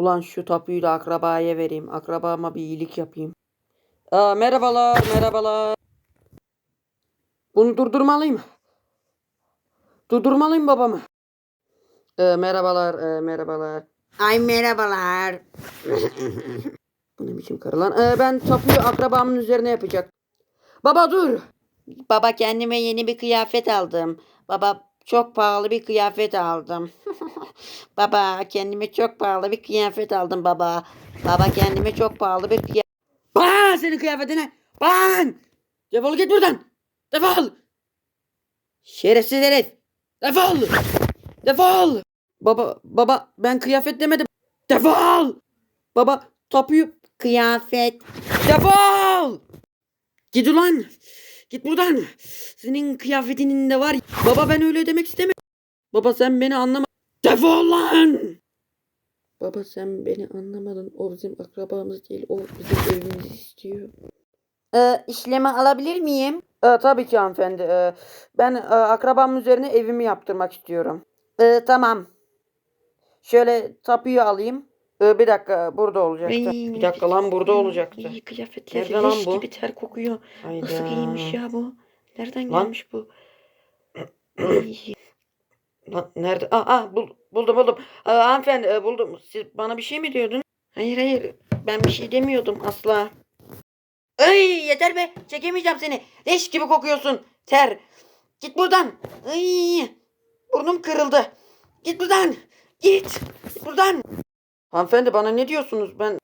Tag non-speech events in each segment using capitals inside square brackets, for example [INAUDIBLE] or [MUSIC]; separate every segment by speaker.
Speaker 1: Ulan şu tapuyu da akrabaya vereyim. Akrabama bir iyilik yapayım. Aa, merhabalar, merhabalar. Bunu durdurmalıyım. Durdurmalıyım babamı. Ee, merhabalar, e, merhabalar.
Speaker 2: Ay merhabalar. [LAUGHS]
Speaker 1: Bu ne biçim karı lan? Ee, ben tapuyu akrabamın üzerine yapacak. Baba dur.
Speaker 2: Baba kendime yeni bir kıyafet aldım. Baba çok pahalı bir kıyafet aldım. [LAUGHS] baba kendime çok pahalı bir kıyafet aldım baba. Baba kendime çok pahalı bir kıyafet.
Speaker 1: Ban senin kıyafetine. Ban. Defol git buradan. Defol. Şerefsiz herif. Defol. Defol. Baba baba ben kıyafet demedim. Defol. Baba tapuyu
Speaker 2: Kıyafet.
Speaker 1: defol. Git ulan. Git buradan. Senin kıyafetinin de var. Baba ben öyle demek istemiyorum. Baba sen beni anlama. Defol lan. Baba sen beni anlamadın. O bizim akrabamız değil. O bizim evimizi istiyor.
Speaker 2: Ee, işlemi alabilir miyim?
Speaker 1: Ee, tabii ki hanımefendi. Ee, ben e, akrabamın üzerine evimi yaptırmak istiyorum.
Speaker 2: Ee, tamam.
Speaker 1: Şöyle tapuyu alayım. Ee, bir dakika burada olacaktı.
Speaker 2: Ay,
Speaker 1: bir dakika lan burada olacaktı.
Speaker 2: Ay, kıyafetler
Speaker 1: Nerede lan
Speaker 2: leş
Speaker 1: bu?
Speaker 2: gibi ter kokuyor. Nasıl
Speaker 1: Hayda.
Speaker 2: giyinmiş ya bu? Nereden
Speaker 1: Lan.
Speaker 2: gelmiş bu? Ay, [CLEARS THROAT]
Speaker 1: Lan nerede? Aa, aa, bul- buldum buldum. Aa, hanımefendi e, buldum. Siz bana bir şey mi diyordun?
Speaker 2: hayır hayır ben bir şey demiyordum asla. Ay yeter be çekemeyeceğim seni. Leş gibi kokuyorsun. Ter. Git buradan. Ay, burnum kırıldı. Git buradan. Git. Git buradan.
Speaker 1: Hanımefendi bana ne diyorsunuz? Ben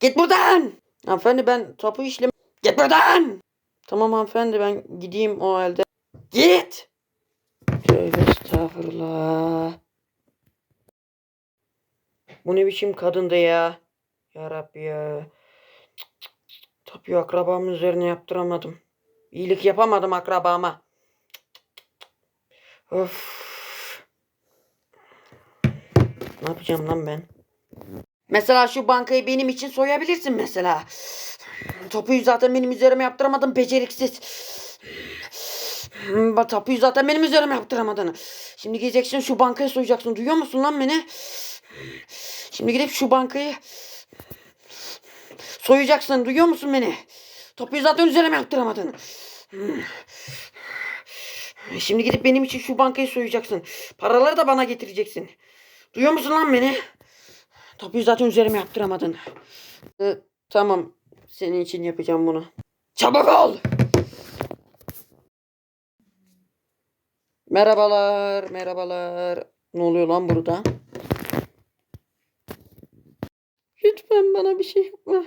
Speaker 2: Git buradan.
Speaker 1: hanımefendi ben tapu işlemi.
Speaker 2: Git buradan.
Speaker 1: Tamam hanımefendi ben gideyim o halde.
Speaker 2: Git.
Speaker 1: Tövbe estağfurullah. Bu ne biçim kadındı ya? Ya Rabbi ya. Cık. Tapuyu akrabamın üzerine yaptıramadım. İyilik yapamadım akrabama. Of. Ne yapacağım lan ben?
Speaker 2: Mesela şu bankayı benim için soyabilirsin mesela. Tapuyu zaten benim üzerime yaptıramadın beceriksiz.
Speaker 1: Tapuyu zaten benim üzerime yaptıramadın. Şimdi gideceksin şu bankayı soyacaksın. Duyuyor musun lan beni? Şimdi gidip şu bankayı soyacaksın. Duyuyor musun beni? Tapuyu zaten üzerime yaptıramadın. Şimdi gidip benim için şu bankayı soyacaksın. Paraları da bana getireceksin. Duyuyor musun lan beni? Tapuyu zaten üzerime yaptıramadın. Ee, tamam. Senin için yapacağım bunu. Çabuk ol. Merhabalar, merhabalar. Ne oluyor lan burada? Lütfen bana bir şey yapma.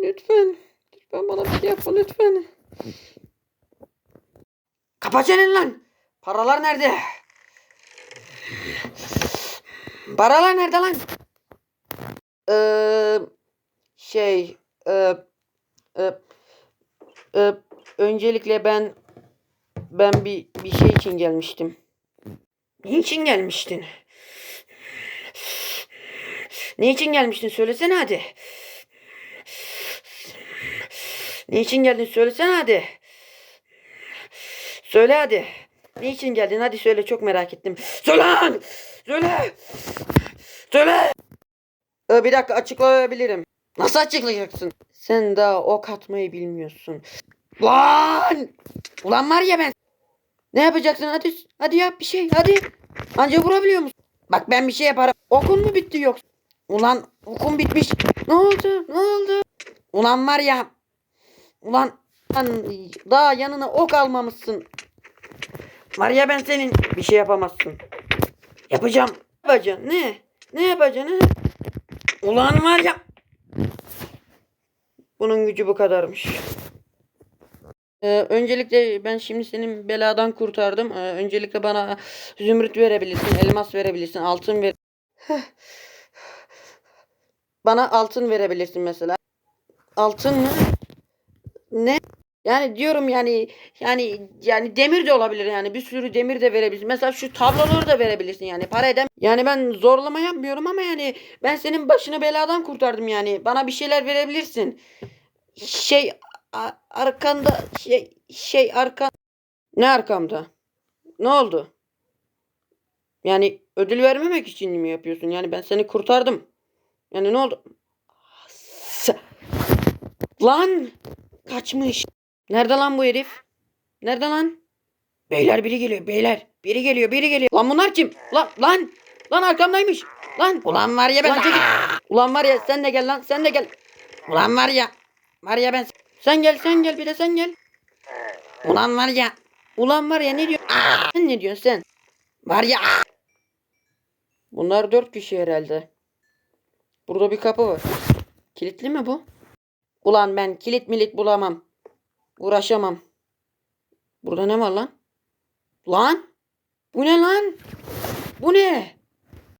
Speaker 1: Lütfen. Lütfen bana bir şey yapma lütfen. Kapa çeneni lan. Paralar nerede? Paralar nerede lan? Ee, şey, e, e, e, öncelikle ben ben bir bir şey için gelmiştim. Ne için gelmiştin? Ne için gelmiştin? Söylesene hadi. Ne için geldin? Söylesene hadi. Söyle hadi. Ne için geldin? Hadi söyle çok merak ettim. Söyle! Söyle! Söyle! Bir dakika açıklayabilirim. Nasıl açıklayacaksın? Sen daha ok atmayı bilmiyorsun. Lan! Ulan var ya ben. Ne yapacaksın? Hadi hadi yap bir şey. Hadi. Anca vurabiliyor musun? Bak ben bir şey yaparım. Okun mu bitti yoksa? Ulan okun bitmiş. Ne oldu? Ne oldu? Ulan var ya. Ulan lan, daha yanına ok almamışsın. Var ya ben senin bir şey yapamazsın. Yapacağım. Ne yapacaksın? Ne? Ne yapacaksın? He? Ulan var ya. Bunun gücü bu kadarmış. Ee, öncelikle ben şimdi senin beladan kurtardım. Ee, öncelikle bana zümrüt verebilirsin, elmas verebilirsin, altın ver. bana altın verebilirsin mesela. Altın mı? Ne? Yani diyorum yani yani yani demir de olabilir yani bir sürü demir de verebilirsin. Mesela şu tabloları da verebilirsin yani para edem. Yani ben zorlama yapmıyorum ama yani ben senin başını beladan kurtardım yani. Bana bir şeyler verebilirsin. Şey arkanda şey şey arka ne arkamda? Ne oldu? Yani ödül vermemek için mi yapıyorsun? Yani ben seni kurtardım. Yani ne oldu? Lan! Kaçmış. Nerede lan bu herif? Nerede lan? Beyler biri geliyor beyler. Biri geliyor biri geliyor. Lan bunlar kim? Lan lan. Lan arkamdaymış. Lan.
Speaker 2: Ulan var ya ben.
Speaker 1: Lan çekil. Ulan var ya sen de gel lan sen de gel.
Speaker 2: Ulan var ya. Var ya ben.
Speaker 1: Sen gel sen gel bir de sen gel.
Speaker 2: Ulan var ya.
Speaker 1: Ulan var ya ne diyorsun? Sen ne diyorsun sen?
Speaker 2: Var ya.
Speaker 1: Bunlar dört kişi herhalde. Burada bir kapı var. Kilitli mi bu? Ulan ben kilit milit bulamam. Uğraşamam. Burada ne var lan? Lan? Bu ne lan? Bu ne?